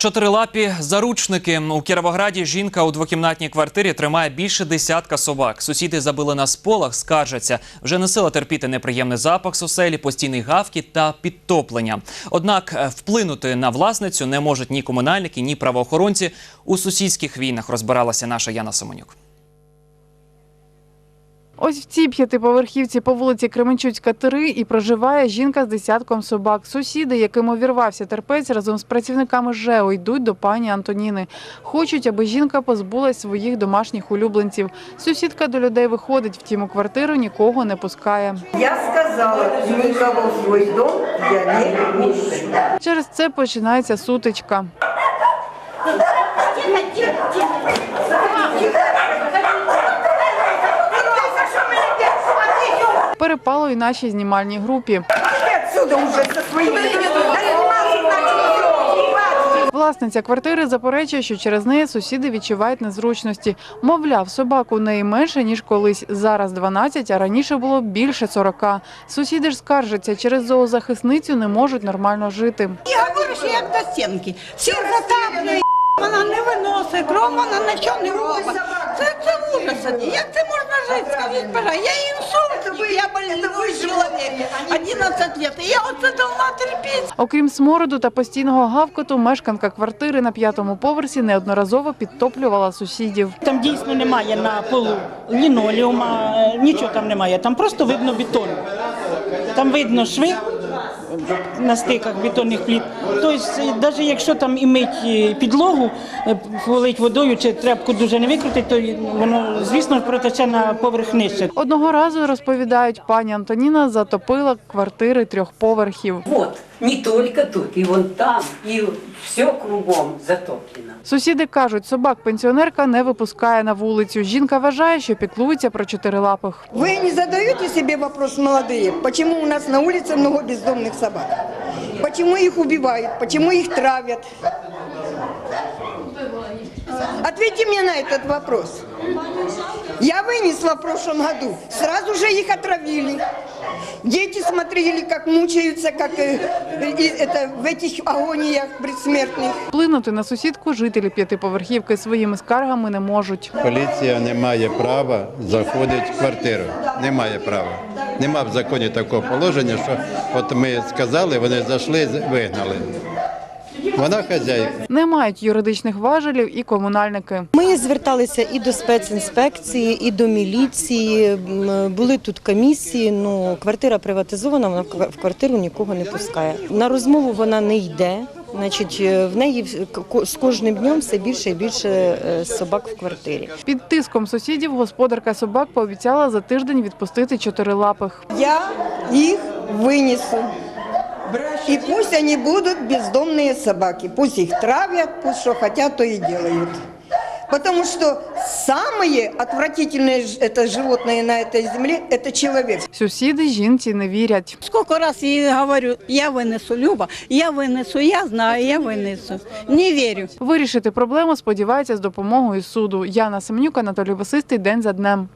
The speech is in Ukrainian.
Чотирилапі заручники у Кіровограді. Жінка у двокімнатній квартирі тримає більше десятка собак. Сусіди забили на сполах, скаржаться. Вже не сила терпіти неприємний запах з оселі, постійний гавкіт та підтоплення. Однак е, вплинути на власницю не можуть ні комунальники, ні правоохоронці. У сусідських війнах розбиралася наша Яна Семенюк. Ось в цій п'ятиповерхівці по вулиці Кременчуцька 3 і проживає жінка з десятком собак. Сусіди, яким увірвався терпець, разом з працівниками ЖЕО йдуть до пані Антоніни. Хочуть, аби жінка позбулась своїх домашніх улюбленців. Сусідка до людей виходить, втім у квартиру нікого не пускає. Я сказала, никого в свой дом я не пущу. Через це починається сутичка. Перепало і нашій знімальній групі. Отсюда уже со своими... Власниця квартири заперечує, що через неї сусіди відчувають незручності. Мовляв, собак у неї менше ніж колись. Зараз 12, а раніше було більше 40. Сусіди ж скаржаться, через зоозахисницю не можуть нормально жити. Я говорю, що як до стінки. Всі затаплює, вона не виносить, кров вона нічого не робить. Це, це ужас. Як це можна жити? Скажіть, пожалуйста, я інсультик, я больной чоловік, 11 років, і я оце должна терпіти. Окрім смороду та постійного гавкоту, мешканка квартири на п'ятому поверсі неодноразово підтоплювала сусідів. Там дійсно немає на полу лінолеума, е, нічого там немає. Там просто видно бетон. Там видно шви на стиках бетонних пліт. Тобто, навіть якщо там і мить е, підлогу, е, полить водою чи тряпку дуже не викрутить, то воно, звісно, протече на поверх нижче. Одного разу розповідають, пані Антоніна затопила квартири трьох поверхів. Вот, не только тут, и вон там, и все кругом затоплено. Сусіди кажуть, собак пенсіонерка не випускає на вулицю. Жінка вважає, що піклується про чотирилапих. Вы не задаете себе вопрос, молодые, почему у нас на улице много бездомных собак? Почему их убивают? Почему их травят? Ответьте мне на этот вопрос. Я вынесла в прошлом году. Сразу же их отравили. Дети смотрели, как мучаются, как э, и это, в этих агониях предсмертных. Вплинути на сусідку жителі п'ятиповерхівки своїми скаргами не можуть. Поліція не має права заходити в квартиру. Немає права. Нема в законі такого положення, що от ми сказали, вони зайшли, вигнали. Вона хазяйка. Не мають юридичних важелів і комунальники. Ми зверталися і до спецінспекції, і до міліції. Були тут комісії. Ну квартира приватизована, вона в ква- в квартиру нікого не пускає. На розмову вона не йде. Значить, е, в неї з кожним днем все більше і більше е, собак в квартирі. Під тиском сусідів господарка собак пообіцяла за тиждень відпустити чотирилапих. Я их вынесу. И пусть они будут бездомные собаки. Пусть их травят, пусть что хотят, то и делают. Потому что самые отвратительные ж- это животные на этой земле – это человек. Сусіди жінці не вірять. Скільки раз їй говорю, я винесу, Люба, я винесу, я знаю, я винесу. Не вірю. Вирішити проблему сподівається з допомогою суду. Яна Семенюк, Анатолій Васистий. День за днем.